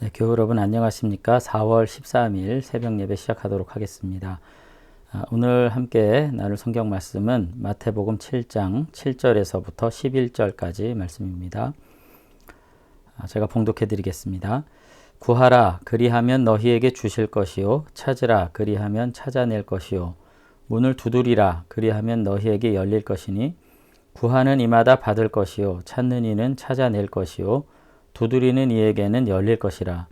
네, 교우 여러분 안녕하십니까? 4월 13일 새벽 예배 시작하도록 하겠습니다. 아, 오늘 함께 나눌 성경 말씀은 마태복음 7장 7절에서부터 11절까지 말씀입니다. 아, 제가 봉독해 드리겠습니다. 구하라 그리하면 너희에게 주실 것이요 찾으라 그리하면 찾아낼 것이요 문을 두드리라 그리하면 너희에게 열릴 것이니 구하는 이마다 받을 것이요 찾는 이는 찾아낼 것이요 두드리는 이에게는 열릴 것이라.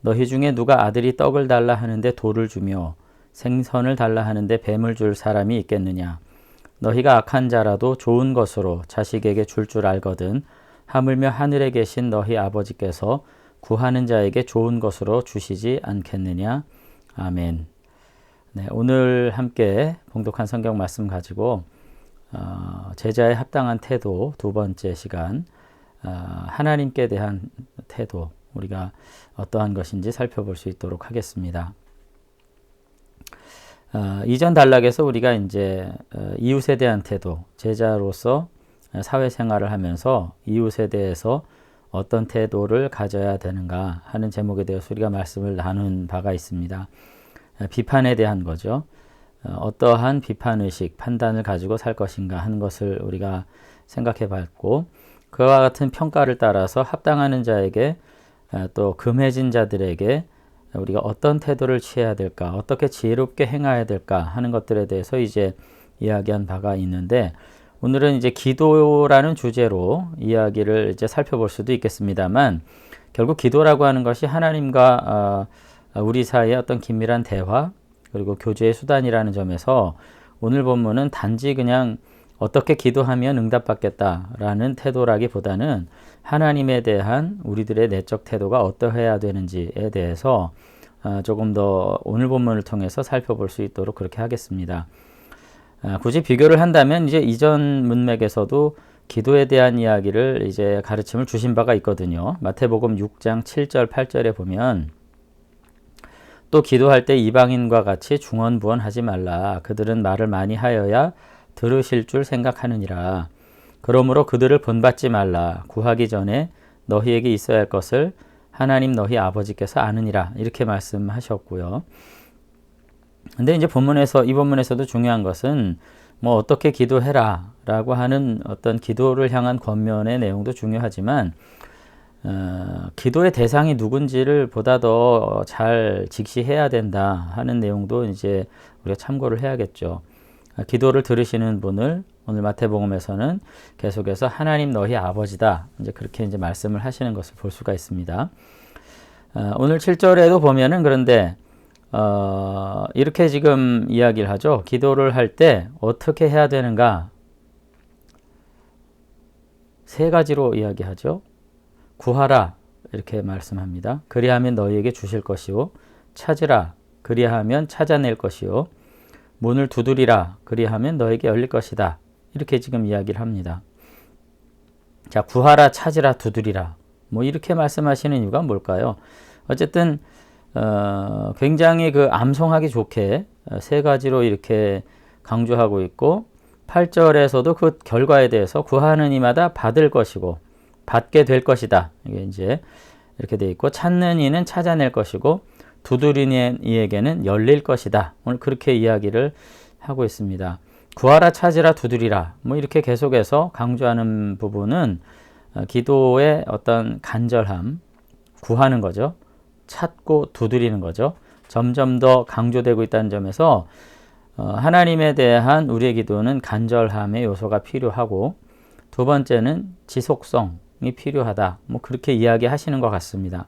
너희 중에 누가 아들이 떡을 달라 하는데 돌을 주며 생선을 달라 하는데 뱀을 줄 사람이 있겠느냐. 너희가 악한 자라도 좋은 것으로 자식에게 줄줄 줄 알거든 하물며 하늘에 계신 너희 아버지께서 구하는 자에게 좋은 것으로 주시지 않겠느냐. 아멘. 네, 오늘 함께 봉독한 성경 말씀 가지고 어, 제자의 합당한 태도 두 번째 시간 아, 하나님께 대한 태도 우리가 어떠한 것인지 살펴볼 수 있도록 하겠습니다. 아, 이전 단락에서 우리가 이제 어, 이웃에 대한 태도, 제자로서 사회생활을 하면서 이웃에 대해서 어떤 태도를 가져야 되는가 하는 제목에 대해서 우리가 말씀을 나눈 바가 있습니다. 아, 비판에 대한 거죠. 어, 어떠한 비판의식, 판단을 가지고 살 것인가 하는 것을 우리가 생각해 봤고, 그와 같은 평가를 따라서 합당하는 자에게 아, 또 금해진 자들에게 우리가 어떤 태도를 취해야 될까, 어떻게 지혜롭게 행해야 될까 하는 것들에 대해서 이제 이야기한 바가 있는데 오늘은 이제 기도라는 주제로 이야기를 이제 살펴볼 수도 있겠습니다만 결국 기도라고 하는 것이 하나님과 아, 우리 사이의 어떤 긴밀한 대화 그리고 교제의 수단이라는 점에서 오늘 본문은 단지 그냥 어떻게 기도하면 응답받겠다라는 태도라기보다는 하나님에 대한 우리들의 내적 태도가 어떠해야 되는지에 대해서 어, 조금 더 오늘 본문을 통해서 살펴볼 수 있도록 그렇게 하겠습니다. 아, 굳이 비교를 한다면 이제 이전 문맥에서도 기도에 대한 이야기를 이제 가르침을 주신 바가 있거든요. 마태복음 6장 7절 8절에 보면 또 기도할 때 이방인과 같이 중언부언하지 말라. 그들은 말을 많이 하여야 들으실 줄 생각하느니라. 그러므로 그들을 본받지 말라. 구하기 전에 너희에게 있어야 할 것을 하나님 너희 아버지께서 아느니라. 이렇게 말씀하셨고요. 근데 이제 본문에서, 이 본문에서도 중요한 것은 뭐 어떻게 기도해라 라고 하는 어떤 기도를 향한 권면의 내용도 중요하지만, 어, 기도의 대상이 누군지를 보다 더 잘 직시해야 된다 하는 내용도 이제 우리가 참고를 해야겠죠. 기도를 들으시는 분을 오늘 마태복음에서는 계속해서 하나님 너희 아버지다 이제 그렇게 이제 말씀을 하시는 것을 볼 수가 있습니다. 어, 오늘 7절에도 보면은 그런데 어, 이렇게 지금 이야기를 하죠. 기도를 할 때 어떻게 해야 되는가? 세 가지로 이야기하죠. 구하라 이렇게 말씀합니다. 그리하면 너희에게 주실 것이요 찾으라 그리하면 찾아낼 것이요 문을 두드리라 그리하면 너에게 열릴 것이다. 이렇게 지금 이야기를 합니다. 자, 구하라 찾으라 두드리라. 뭐 이렇게 말씀하시는 이유가 뭘까요? 어쨌든 어, 굉장히 그 암송하기 좋게 어, 세 가지로 이렇게 강조하고 있고 8절에서도 그 결과에 대해서 구하는 이마다 받을 것이고 받게 될 것이다. 이게 이제 이렇게 돼 있고 찾는 이는 찾아낼 것이고 두드리는 이에게는 열릴 것이다. 오늘 그렇게 이야기를 하고 있습니다. 구하라 찾으라 두드리라. 뭐 이렇게 계속해서 강조하는 부분은 어, 기도의 어떤 간절함, 구하는 거죠. 찾고 두드리는 거죠. 점점 더 강조되고 있다는 점에서 어, 하나님에 대한 우리의 기도는 간절함의 요소가 필요하고 두 번째는 지속성이 필요하다. 뭐 그렇게 이야기하시는 것 같습니다.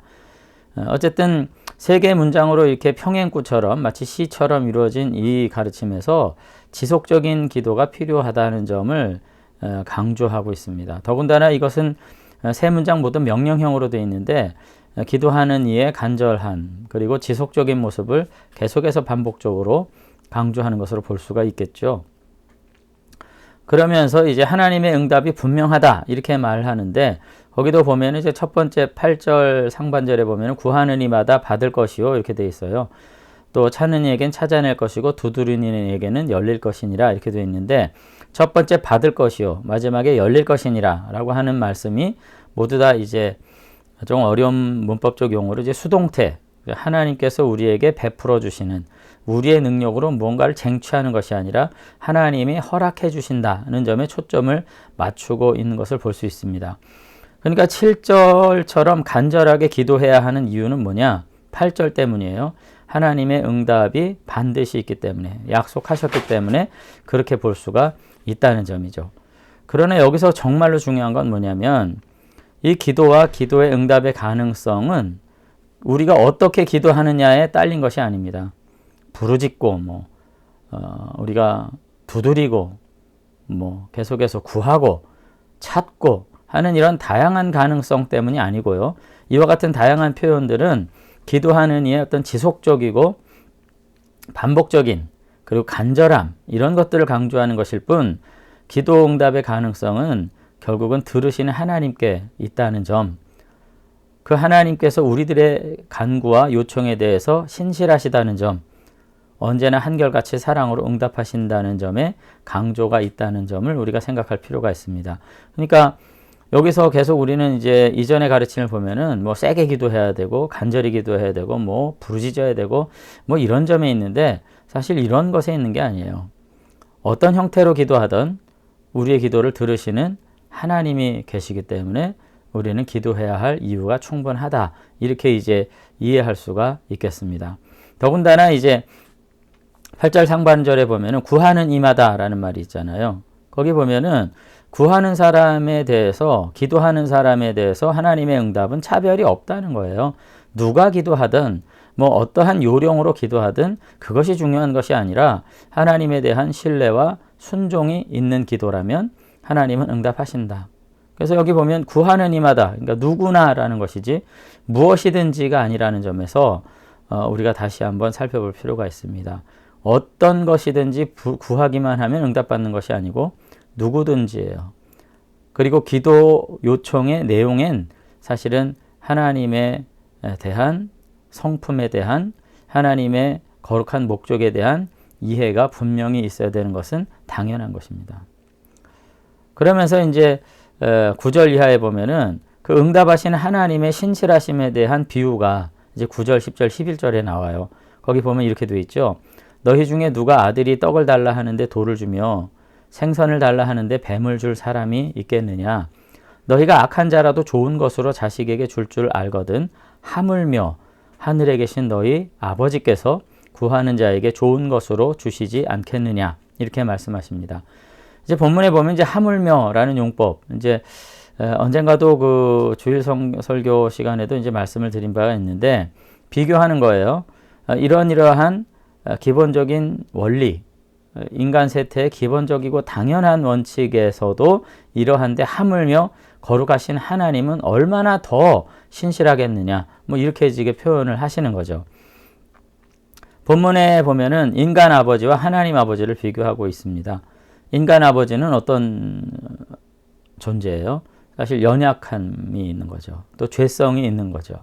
어, 어쨌든 세 개 문장으로 이렇게 평행구처럼 마치 시처럼 이루어진 이 가르침에서 지속적인 기도가 필요하다는 점을 어, 강조하고 있습니다. 더군다나 이것은 어, 세 문장 모두 명령형으로 되어 있는데 기도하는 이의 간절한 그리고 지속적인 모습을 계속해서 반복적으로 강조하는 것으로 볼 수가 있겠죠. 그러면서 이제 하나님의 응답이 분명하다 이렇게 말하는데 거기도 보면 이제 첫 번째 8절 상반절에 보면 구하는 이마다 받을 것이요 이렇게 돼 있어요. 또 찾는 이에겐 찾아낼 것이고 두드리는 이에게는 열릴 것이니라 이렇게 돼 있는데 첫 번째 받을 것이요 마지막에 열릴 것이니라라고 하는 말씀이 모두 다 이제 좀 어려운 문법적 용어로 이제 수동태 하나님께서 우리에게 베풀어 주시는 우리의 능력으로 무언가를 쟁취하는 것이 아니라 하나님이 허락해 주신다는 점에 초점을 맞추고 있는 것을 볼 수 있습니다. 그러니까 7절처럼 간절하게 기도해야 하는 이유는 뭐냐? 8절 때문이에요. 하나님의 응답이 반드시 있기 때문에 약속하셨기 때문에 그렇게 볼 수가 있다는 점이죠. 그러나 여기서 정말로 중요한 건 뭐냐면 이 기도와 기도의 응답의 가능성은 우리가 어떻게 기도하느냐에 딸린 것이 아닙니다. 부르짖고 뭐 어, 우리가 두드리고 뭐 계속해서 구하고 찾고 하는 이런 다양한 가능성 때문이 아니고요. 이와 같은 다양한 표현들은 기도하는 이의 어떤 지속적이고 반복적인 그리고 간절함 이런 것들을 강조하는 것일 뿐 기도 응답의 가능성은 결국은 들으시는 하나님께 있다는 점. 그 하나님께서 우리들의 간구와 요청에 대해서 신실하시다는 점. 언제나 한결같이 사랑으로 응답하신다는 점에 강조가 있다는 점을 우리가 생각할 필요가 있습니다. 그러니까 여기서 계속 우리는 이제 이전의 가르침을 보면은 뭐 세게 기도해야 되고 간절히 기도해야 되고 뭐 부르짖어야 되고 뭐 이런 점에 있는데 사실 이런 것에 있는 게 아니에요. 어떤 형태로 기도하던 우리의 기도를 들으시는 하나님이 계시기 때문에 우리는 기도해야 할 이유가 충분하다. 이렇게 이제 이해할 수가 있겠습니다. 더군다나 이제 8절 상반절에 보면은 구하는 이마다라는 말이 있잖아요. 거기 보면은 구하는 사람에 대해서 기도하는 사람에 대해서 하나님의 응답은 차별이 없다는 거예요. 누가 기도하든 뭐 어떠한 요령으로 기도하든 그것이 중요한 것이 아니라 하나님에 대한 신뢰와 순종이 있는 기도라면 하나님은 응답하신다. 그래서 여기 보면 구하는 이마다 그러니까 누구나라는 것이지 무엇이든지가 아니라는 점에서 어, 우리가 다시 한번 살펴볼 필요가 있습니다. 어떤 것이든지 구하기만 하면 응답받는 것이 아니고 누구든지예요. 그리고 기도 요청의 내용엔 사실은 하나님에 대한 성품에 대한 하나님의 거룩한 목적에 대한 이해가 분명히 있어야 되는 것은 당연한 것입니다. 그러면서 이제 9절 이하에 보면은 그 응답하시는 하나님의 신실하심에 대한 비유가 이제 9절, 10절, 11절에 나와요. 거기 보면 이렇게 되어 있죠. 너희 중에 누가 아들이 떡을 달라 하는데 돌을 주며 생선을 달라 하는데 뱀을 줄 사람이 있겠느냐? 너희가 악한 자라도 좋은 것으로 자식에게 줄줄 알거든 하물며 하늘에 계신 너희 아버지께서 구하는 자에게 좋은 것으로 주시지 않겠느냐 이렇게 말씀하십니다. 이제 본문에 보면 이제 하물며라는 용법 이제 언젠가도 그 주일 설교 시간에도 이제 말씀을 드린 바가 있는데 비교하는 거예요. 어, 이런 이러한 어, 기본적인 원리 인간 세태의 기본적이고 당연한 원칙에서도 이러한데 하물며 거룩하신 하나님은 얼마나 더 신실하겠느냐. 뭐 이렇게 지게 표현을 하시는 거죠. 본문에 보면은 인간 아버지와 하나님 아버지를 비교하고 있습니다. 인간 아버지는 어떤 존재예요? 사실 연약함이 있는 거죠. 또 죄성이 있는 거죠.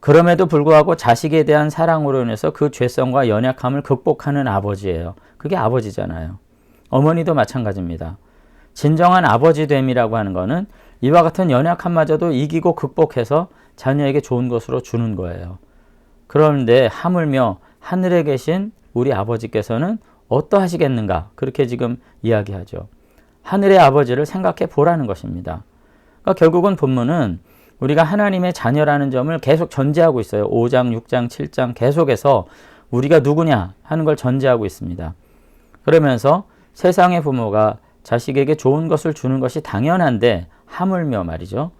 그럼에도 불구하고 자식에 대한 사랑으로 인해서 그 죄성과 연약함을 극복하는 아버지예요. 그게 아버지잖아요. 어머니도 마찬가지입니다. 진정한 아버지 됨이라고 하는 것은 이와 같은 연약함마저도 이기고 극복해서 자녀에게 좋은 것으로 주는 거예요. 그런데 하물며 하늘에 계신 우리 아버지께서는 어떠하시겠는가? 그렇게 지금 이야기하죠. 하늘의 아버지를 생각해 보라는 것입니다. 그러니까 결국은 본문은 우리가 하나님의 자녀라는 점을 계속 전제하고 있어요. 5장, 6장, 7장 계속해서 우리가 누구냐 하는 걸 전제하고 있습니다. 그러면서 세상의 부모가 자식에게 좋은 것을 주는 것이 당연한데 하물며 말이죠.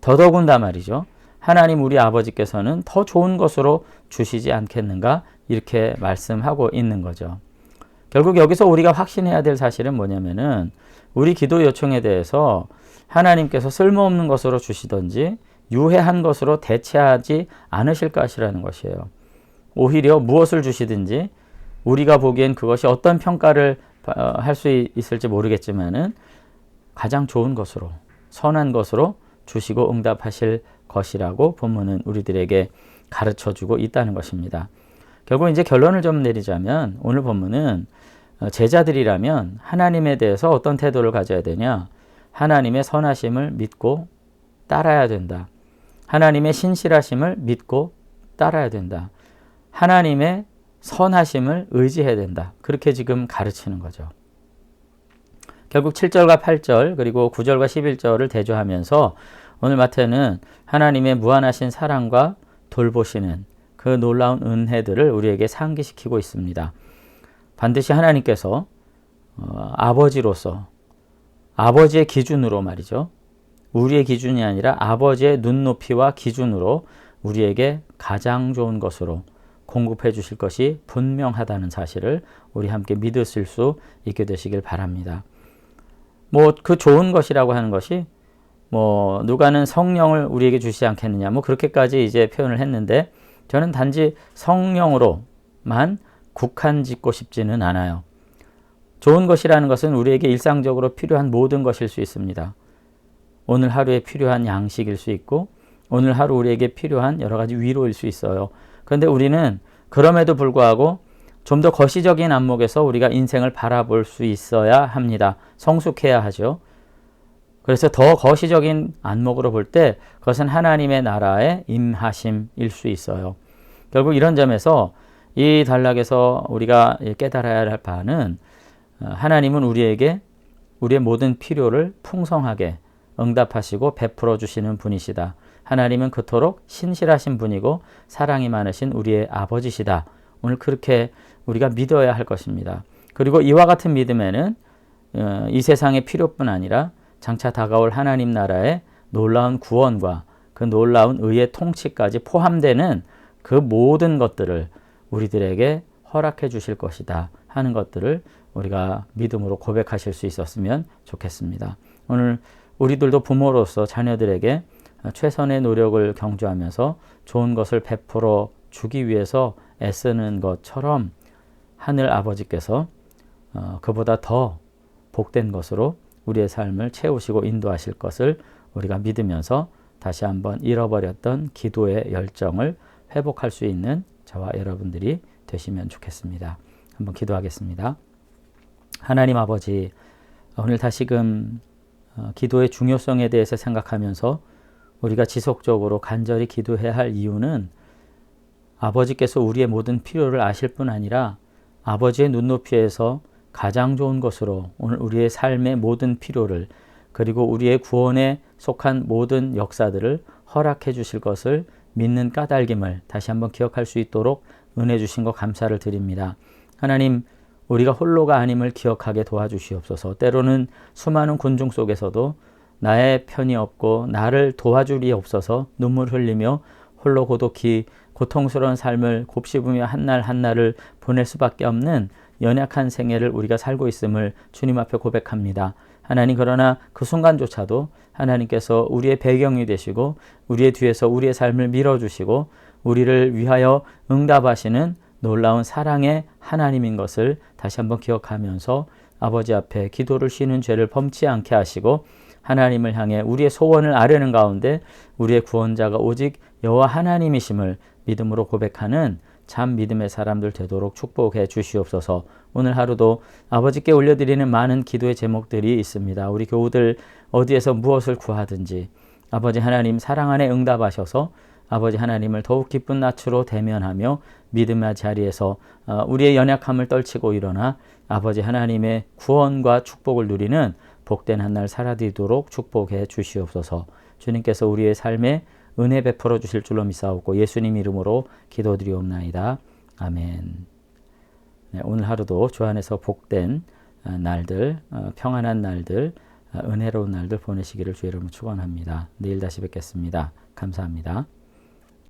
더더군다 말이죠. 하나님 우리 아버지께서는 더 좋은 것으로 주시지 않겠는가 이렇게 말씀하고 있는 거죠. 결국 여기서 우리가 확신해야 될 사실은 뭐냐면은 우리 기도 요청에 대해서 하나님께서 쓸모없는 것으로 주시든지 유해한 것으로 대체하지 않으실 것이라는 것이에요. 오히려 무엇을 주시든지 우리가 보기엔 그것이 어떤 평가를 어, 할수 있을지 모르겠지만은 가장 좋은 것으로 선한 것으로 주시고 응답하실 것이라고 본문은 우리들에게 가르쳐 주고 있다는 것입니다. 결국 이제 결론을 좀 내리자면 오늘 본문은 어, 제자들이라면 하나님에 대해서 어떤 태도를 가져야 되냐? 하나님의 선하심을 믿고 따라야 된다. 하나님의 신실하심을 믿고 따라야 된다. 하나님의 선하심을 의지해야 된다. 그렇게 지금 가르치는 거죠. 결국 7절과 8절 그리고 9절과 11절을 대조하면서 오늘 마태는 하나님의 무한하신 사랑과 돌보시는 그 놀라운 은혜들을 우리에게 상기시키고 있습니다. 반드시 하나님께서 어, 아버지로서 아버지의 기준으로 말이죠. 우리의 기준이 아니라 아버지의 눈높이와 기준으로 우리에게 가장 좋은 것으로 공급해 주실 것이 분명하다는 사실을 우리 함께 믿으실 수 있게 되시길 바랍니다. 뭐 그 좋은 것이라고 하는 것이 뭐 누가는 성령을 우리에게 주시지 않겠느냐 뭐 그렇게까지 이제 표현을 했는데 저는 단지 성령으로만 국한 짓고 싶지는 않아요. 좋은 것이라는 것은 우리에게 일상적으로 필요한 모든 것일 수 있습니다. 오늘 하루에 필요한 양식일 수 있고 오늘 하루 우리에게 필요한 여러 가지 위로일 수 있어요. 그런데 우리는 그럼에도 불구하고 좀 더 거시적인 안목에서 우리가 인생을 바라볼 수 있어야 합니다. 성숙해야 하죠. 그래서 더 거시적인 안목으로 볼 때 그것은 하나님의 나라의 임하심일 수 있어요. 결국 이런 점에서 이 단락에서 우리가 깨달아야 할 바는 어, 하나님은 우리에게 우리의 모든 필요를 풍성하게 응답하시고 베풀어 주시는 분이시다. 하나님은 그토록 신실하신 분이고 사랑이 많으신 우리의 아버지시다. 오늘 그렇게 우리가 믿어야 할 것입니다. 그리고 이와 같은 믿음에는 어, 이 세상의 필요뿐 아니라 장차 다가올 하나님 나라의 놀라운 구원과 그 놀라운 의의 통치까지 포함되는 그 모든 것들을 우리들에게 허락해 주실 것이다 하는 것들을 우리가 믿음으로 고백하실 수 있었으면 좋겠습니다. 오늘 우리들도 부모로서 자녀들에게 최선의 노력을 경주하면서 좋은 것을 베풀어 주기 위해서 애쓰는 것처럼 하늘 아버지께서 어, 그보다 더 복된 것으로 우리의 삶을 채우시고 인도하실 것을 우리가 믿으면서 다시 한번 잃어버렸던 기도의 열정을 회복할 수 있는 저와 여러분들이 되시면 좋겠습니다. 한번 기도하겠습니다. 하나님 아버지, 오늘 다시금 어, 기도의 중요성에 대해서 생각하면서 우리가 지속적으로 간절히 기도해야 할 이유는 아버지께서 우리의 모든 필요를 아실 뿐 아니라 아버지의 눈높이에서 가장 좋은 것으로 오늘 우리의 삶의 모든 필요를 그리고 우리의 구원에 속한 모든 역사들을 허락해 주실 것을 믿는 까닭임을 다시 한번 기억할 수 있도록 은혜 주신 것 감사를 드립니다. 하나님, 우리가 홀로가 아님을 기억하게 도와주시옵소서. 때로는 수많은 군중 속에서도 나의 편이 없고 나를 도와줄이 없어서 눈물 흘리며 홀로 고독히 고통스러운 삶을 곱씹으며 한날 한날을 보낼 수밖에 없는 연약한 생애를 우리가 살고 있음을 주님 앞에 고백합니다. 하나님 그러나 그 순간조차도 하나님께서 우리의 배경이 되시고 우리의 뒤에서 우리의 삶을 밀어주시고 우리를 위하여 응답하시는 놀라운 사랑의 하나님인 것을 다시 한번 기억하면서 아버지 앞에 기도를 쉬는 죄를 범치 않게 하시고 하나님을 향해 우리의 소원을 아뢰는 가운데 우리의 구원자가 오직 여호와 하나님이심을 믿음으로 고백하는 참 믿음의 사람들 되도록 축복해 주시옵소서. 오늘 하루도 아버지께 올려드리는 많은 기도의 제목들이 있습니다. 우리 교우들 어디에서 무엇을 구하든지 아버지 하나님 사랑 안에 응답하셔서 아버지 하나님을 더욱 기쁜 낯으로 대면하며 믿음의 자리에서 어, 우리의 연약함을 떨치고 일어나 아버지 하나님의 구원과 축복을 누리는 복된 한 날 살아들도록 축복해 주시옵소서. 주님께서 우리의 삶에 은혜 베풀어 주실 줄로 믿사옵고 예수님 이름으로 기도드리옵나이다. 아멘. 네, 오늘 하루도 주 안에서 복된 어, 날들, 어, 평안한 날들, 은혜로운 날들 보내시기를 주의 이름으로 축원합니다. 내일 다시 뵙겠습니다. 감사합니다.